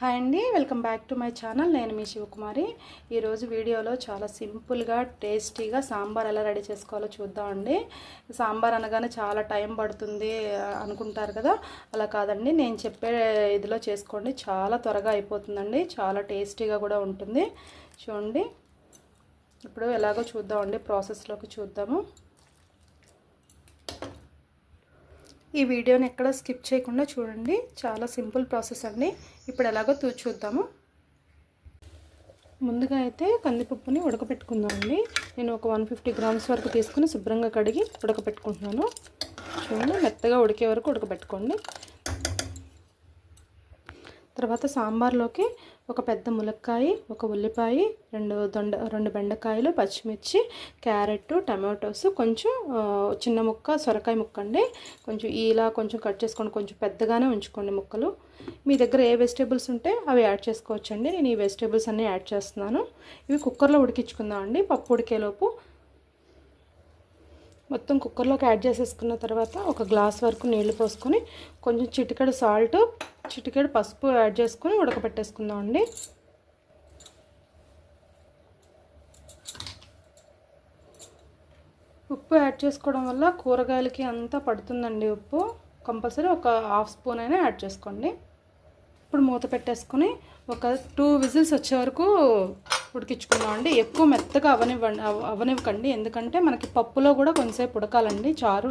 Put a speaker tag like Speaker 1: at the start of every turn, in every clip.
Speaker 1: Hi అండి welcome back to my channel. నేను మీ శివకుమారి. ఈరోజు వీడియోలో చాలా సింపుల్గా టేస్టీగా సాంబార్ ఎలా రెడీ చేసుకోవాలో చూద్దామండి సాంబార్ అనగానే చాలా టైం పడుతుంది అనుకుంటారు కదా. అలా కాదండి నేను చెప్పే ఇదిలో చేసుకోండి. చాలా త్వరగా అయిపోతుందండి చాలా టేస్టీగా కూడా ఉంటుంది. చూడండి. ఇప్పుడు ఎలాగో చూద్దామండి ప్రాసెస్లోకి చూద్దాము. ఈ వీడియోని ఎక్కడ స్కిప్ చేయకుండా చూడండి. చాలా సింపుల్ ప్రాసెస్ అండి. ఇప్పుడు ఎలాగో తూ చూద్దాము. ముందుగా అయితే కందిపప్పుని ఉడకపెట్టుకుందామండి. నేను ఒక వన్ ఫిఫ్టీ గ్రామ్స్ వరకు తీసుకుని శుభ్రంగా కడిగి ఉడకపెట్టుకుంటున్నాను. చూడండి మెత్తగా ఉడికే వరకు ఉడకపెట్టుకోండి. తర్వాత సాంబార్లోకి ఒక పెద్ద ములక్కాయ ఒక ఉల్లిపాయ రెండు దొండ రెండు బెండకాయలు పచ్చిమిర్చి క్యారెట్ టమాటోస్ కొంచెం చిన్న ముక్క సొరకాయ ముక్క అండి. కొంచెం ఇలా కొంచెం కట్ చేసుకోండి కొంచెం పెద్దగానే ఉంచుకోండి ముక్కలు. మీ దగ్గర ఏ వెజిటేబుల్స్ ఉంటే అవి యాడ్ చేసుకోవచ్చండి. నేను ఈ వెజిటేబుల్స్ అన్నీ యాడ్ చేస్తున్నాను. ఇవి కుక్కర్లో ఉడికించుకుందాం అండి పప్పు ఉడికేలోపు మొత్తం కుక్కర్లోకి యాడ్ చేసేసుకున్న తర్వాత ఒక గ్లాస్ వరకు నీళ్ళు పోసుకొని కొంచెం చిటికెడు సాల్ట్ చిటికెడు పసుపు యాడ్ చేసుకొని ఉడకపెట్టేసుకుందాం అండి. ఉప్పు యాడ్ చేసుకోవడం వల్ల కూరగాయలకి అంతా పడుతుందండి ఉప్పు. కంపల్సరీ ఒక హాఫ్ స్పూన్ అయినా యాడ్ చేసుకోండి. ఇప్పుడు మూత పెట్టేసుకొని ఒక టూ విజిల్స్ వచ్చే వరకు ఉడికించుకుందాం అండి ఎక్కువ మెత్తగా అవనివ్వండి అవనివ్వకండి. ఎందుకంటే మనకి పప్పులో కూడా కొంచెంసేపు ఉడకాలండి చారు.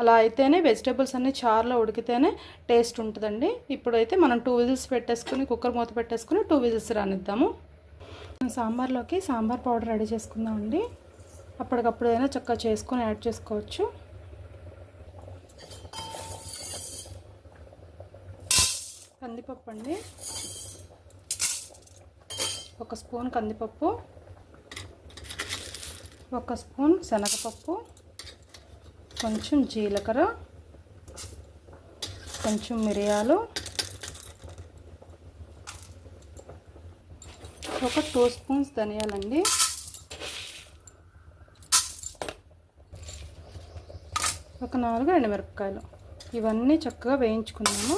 Speaker 1: అలా అయితేనే వెజిటేబుల్స్ అన్నీ చారులో ఉడికితేనే టేస్ట్ ఉంటుందండి. ఇప్పుడైతే మనం టూ విజిల్స్ పెట్టేసుకుని కుక్కర్ మూత పెట్టేసుకుని టూ విజిల్స్ రానిద్దాము. సాంబార్లోకి సాంబార్ పౌడర్ రెడీ చేసుకుందామండి. అప్పటికప్పుడైనా చక్కగా చేసుకొని యాడ్ చేసుకోవచ్చు. కందిపప్పు అండి ఒక స్పూన్ కందిపప్పు ఒక స్పూన్ శనగపప్పు కొంచెం జీలకర్ర కొంచెం మిరియాలు ఒక టూ స్పూన్స్ ధనియాలండి ఒక నాలుగు ఎండుమిరపకాయలు. ఇవన్నీ చక్కగా వేయించుకున్నాము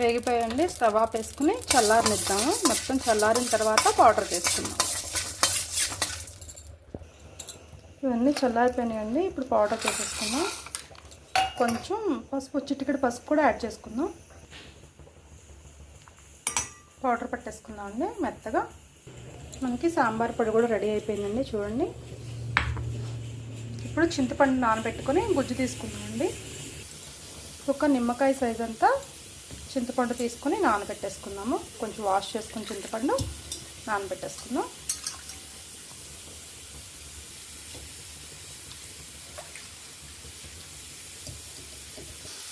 Speaker 1: వేగిపోయండి స్టవ్ ఆఫ్ వేసుకుని చల్లారనిద్దాము. మొత్తం చల్లారిన తర్వాత పౌడర్ చేసుకుందాం ఇవన్నీ చల్లారిపోయినాయండి. ఇప్పుడు పౌడర్ చేసేసుకుందాం. కొంచెం పసుపు చిటికెడు పసుపు కూడా యాడ్ చేసుకుందాం. పౌడర్ పట్టేసుకుందాం అండి. మెత్తగా. మనకి సాంబార్ పొడి కూడా రెడీ అయిపోయిందండి. చూడండి. ఇప్పుడు చింతపండు నానబెట్టుకొని గుజ్జు తీసుకుందామండి ఒక నిమ్మకాయ సైజ్ అంతా చింతపండు తీసుకొని నానబెట్టేసుకుందాము కొంచెం వాష్ చేసుకుని చింతపండు నానబెట్టేసుకుందాం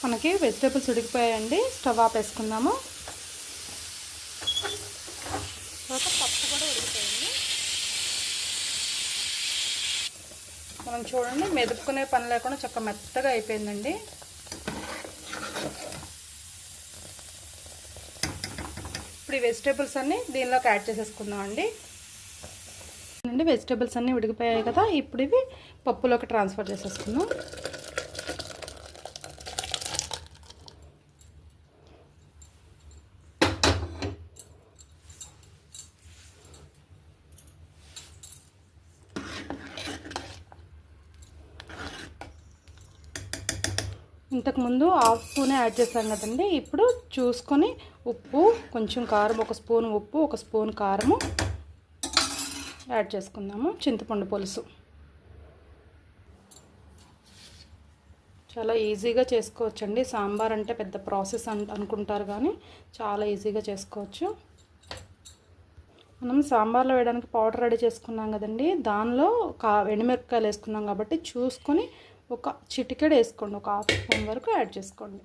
Speaker 1: మనకి వెజిటేబుల్స్ ఉడికిపోయాయండి. స్టవ్ ఆపేసుకుందాము తర్వాత పప్పు కూడా ఉడికిపోయింది. మనం చూడండి మెదుపుకునే పని లేకుండా చక్క మెత్తగా అయిపోయిందండి. ఇప్పుడు ఈ వెజిటేబుల్స్ అన్నీ దీనిలోకి యాడ్ చేసేసుకుందాం అండి వెజిటేబుల్స్ అన్నీ ఉడికిపోయాయి కదా ఇప్పుడు ఇవి పప్పులోకి ట్రాన్స్ఫర్ చేసేసుకుందాం. ఇంతకుముందు హాఫ్ స్పూనే యాడ్ చేసాం కదండి ఇప్పుడు చూసుకొని ఉప్పు కొంచెం కారం ఒక స్పూన్ ఉప్పు ఒక స్పూన్ కారము. యాడ్ చేసుకుందాము. చింతపండు పులుసు. చాలా ఈజీగా చేసుకోవచ్చండి. సాంబార్ అంటే పెద్ద ప్రాసెస్ అన్ అనుకుంటారు కానీ చాలా ఈజీగా చేసుకోవచ్చు. మనం సాంబార్లో వేయడానికి పౌడర్ రెడీ చేసుకున్నాం కదండి. దానిలో కా ఎండుమిరపకాయలు వేసుకున్నాం కాబట్టి చూసుకొని ఒక చిటికెడు వేసుకోండి. ఒక హాఫ్ స్పూన్ వరకు యాడ్ చేసుకోండి.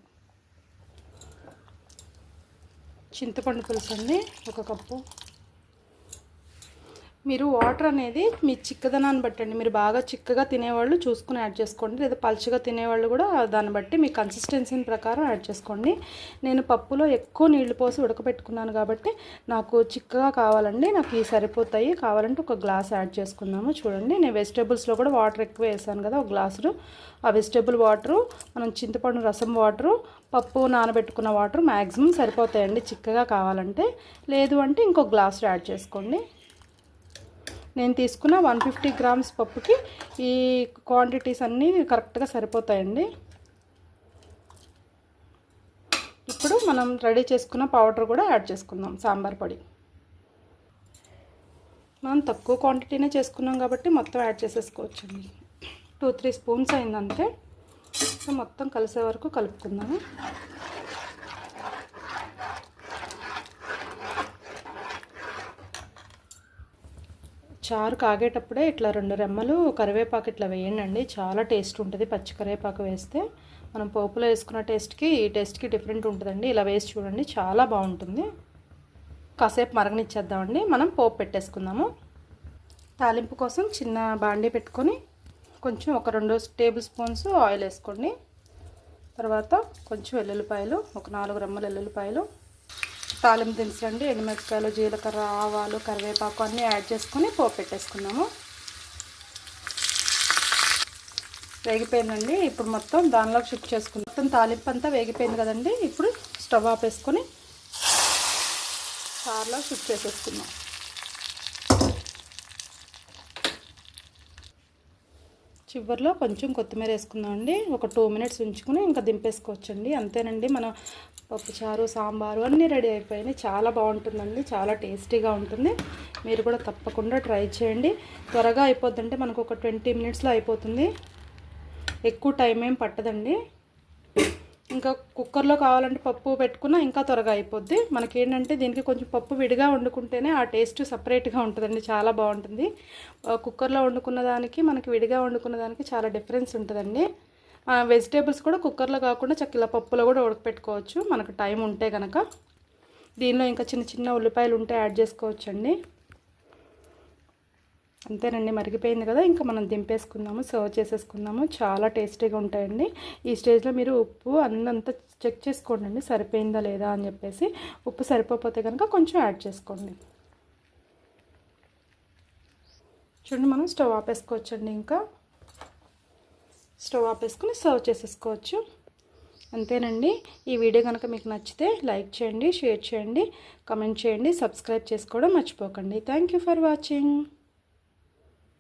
Speaker 1: చింతపండు పులుసు అండి ఒక కప్పు. మీరు వాటర్ అనేది మీ చిక్కదనాన్ని బట్టి అండి మీరు బాగా చిక్కగా తినేవాళ్ళు చూసుకుని యాడ్ చేసుకోండి. లేదా పలుచగా తినేవాళ్ళు కూడా దాన్ని బట్టి మీ కన్సిస్టెన్సీని ప్రకారం యాడ్ చేసుకోండి. నేను పప్పులో ఎక్కువ నీళ్ళు పోసి ఉడకబెట్టుకున్నాను కాబట్టి నాకు చిక్కగా కావాలండి. నాకు ఈ సరిపోతాయి. కావాలంటే ఒక గ్లాస్ యాడ్ చేసుకుందాము. చూడండి నేను వెజిటేబుల్స్లో కూడా వాటర్ ఎక్కువ వేసాను కదా ఒక గ్లాసులు ఆ వెజిటేబుల్ వాటరు మనం చింతపండు రసం వాటరు పప్పు నానబెట్టుకున్న వాటర్ మ్యాక్సిమం సరిపోతాయండి. చిక్కగా కావాలంటే లేదు అంటే ఇంకో గ్లాస్ యాడ్ చేసుకోండి. నేను తీసుకున్న వన్ ఫిఫ్టీ గ్రామ్స్ పప్పుకి ఈ క్వాంటిటీస్ అన్నీ కరెక్ట్గా సరిపోతాయండి. ఇప్పుడు మనం రెడీ చేసుకున్న పౌడర్ కూడా యాడ్ చేసుకుందాం సాంబార్ పొడి. మనం తక్కువ క్వాంటిటీనే చేసుకున్నాం కాబట్టి మొత్తం యాడ్ చేసేసుకోవచ్చండి. టూ త్రీ స్పూన్స్ అయిందంతే సో మొత్తం కలిసే వరకు కలుపుకుందాము. చారు కాగేటప్పుడే ఇట్లా రెండు రెమ్మలు కరివేపాకు ఇట్లా వేయండి చాలా టేస్ట్ ఉంటుంది పచ్చి కరివేపాకు వేస్తే. మనం పోపులో వేసుకున్న టేస్ట్కి ఈ టేస్ట్కి డిఫరెంట్ ఉంటుందండి. ఇలా వేసి చూడండి చాలా బాగుంటుంది. కాసేపు మరగనిచ్చేద్దామండి. మనం పోపు పెట్టేసుకుందాము. తాలింపు కోసం చిన్న బాండీ పెట్టుకొని కొంచెం ఒక రెండు టేబుల్ స్పూన్స్ ఆయిల్ వేసుకోండి. తర్వాత కొంచెం వెల్లుల్లిపాయలు ఒక నాలుగు రెమ్మల వెల్లుల్లిపాయలు తాలింపు దినుసులండి ఎండుమిరపకాయలు జీలకర్ర ఆవాలు కరివేపాకు అన్నీ యాడ్ చేసుకొని పోపు పెట్టేసుకున్నాము వేగిపోయిందండి. ఇప్పుడు మొత్తం దానిలో షిఫ్ట్ చేసుకున్నాం మొత్తం తాలింపు అంతా వేగిపోయింది కదండి. ఇప్పుడు స్టవ్ ఆపేసుకొని సార్లో షిఫ్ట్ చేసేసుకున్నాం చివరిలో కొంచెం కొత్తిమీర వేసుకుందామండి ఒక టూ మినిట్స్ ఉంచుకుని ఇంకా దింపేసుకోవచ్చండి. అంతేనండి మన పప్పుచారు సాంబారు అన్నీ రెడీ అయిపోయినాయి. చాలా బాగుంటుందండి. చాలా టేస్టీగా ఉంటుంది. మీరు కూడా తప్పకుండా ట్రై చేయండి. త్వరగా అయిపోద్దంటే మనకు ఒక ట్వంటీ మినిట్స్లో అయిపోతుంది. ఎక్కువ టైం ఏం పట్టదండి. ఇంకా కుక్కర్లో కావాలంటే పప్పు పెట్టుకున్నా ఇంకా త్వరగా అయిపోద్ది. మనకేంటంటే దీనికి కొంచెం పప్పు విడిగా వండుకుంటేనే ఆ టేస్ట్ సపరేట్గా ఉంటుందండి చాలా బాగుంటుంది. కుక్కర్లో వండుకున్న దానికి మనకి విడిగా వండుకున్న దానికి చాలా డిఫరెన్స్ ఉంటుందండి. వెజిటేబుల్స్ కూడా కుక్కర్లో కాకుండా చక్కెల పప్పులో కూడా ఉడకపెట్టుకోవచ్చు మనకు టైం ఉంటే కనుక దీనిలో ఇంకా చిన్న చిన్న ఉల్లిపాయలు ఉంటే యాడ్ చేసుకోవచ్చండి. అంతేనండి మరిగిపోయింది కదా. ఇంకా మనం దింపేసుకుందాము సర్వ్ చేసేసుకుందాము. చాలా టేస్టీగా ఉంటాయండి. ఈ స్టేజ్లో మీరు ఉప్పు అన్నంతా చెక్ చేసుకోండి సరిపోయిందా లేదా అని చెప్పేసి. ఉప్పు సరిపోతే కనుక కొంచెం యాడ్ చేసుకోండి. చూడండి మనం స్టవ్ ఆపేసుకోవచ్చండి ఇంకా. స్టవ్ ఆపేసుకొని సర్వ్ చేసేసుకోవచ్చు. అంతేనండి. ఈ వీడియో కనుక మీకు నచ్చితే లైక్ చేయండి షేర్ చేయండి కమెంట్ చేయండి సబ్స్క్రైబ్ చేసుకోవడం మర్చిపోకండి. Thank for watching.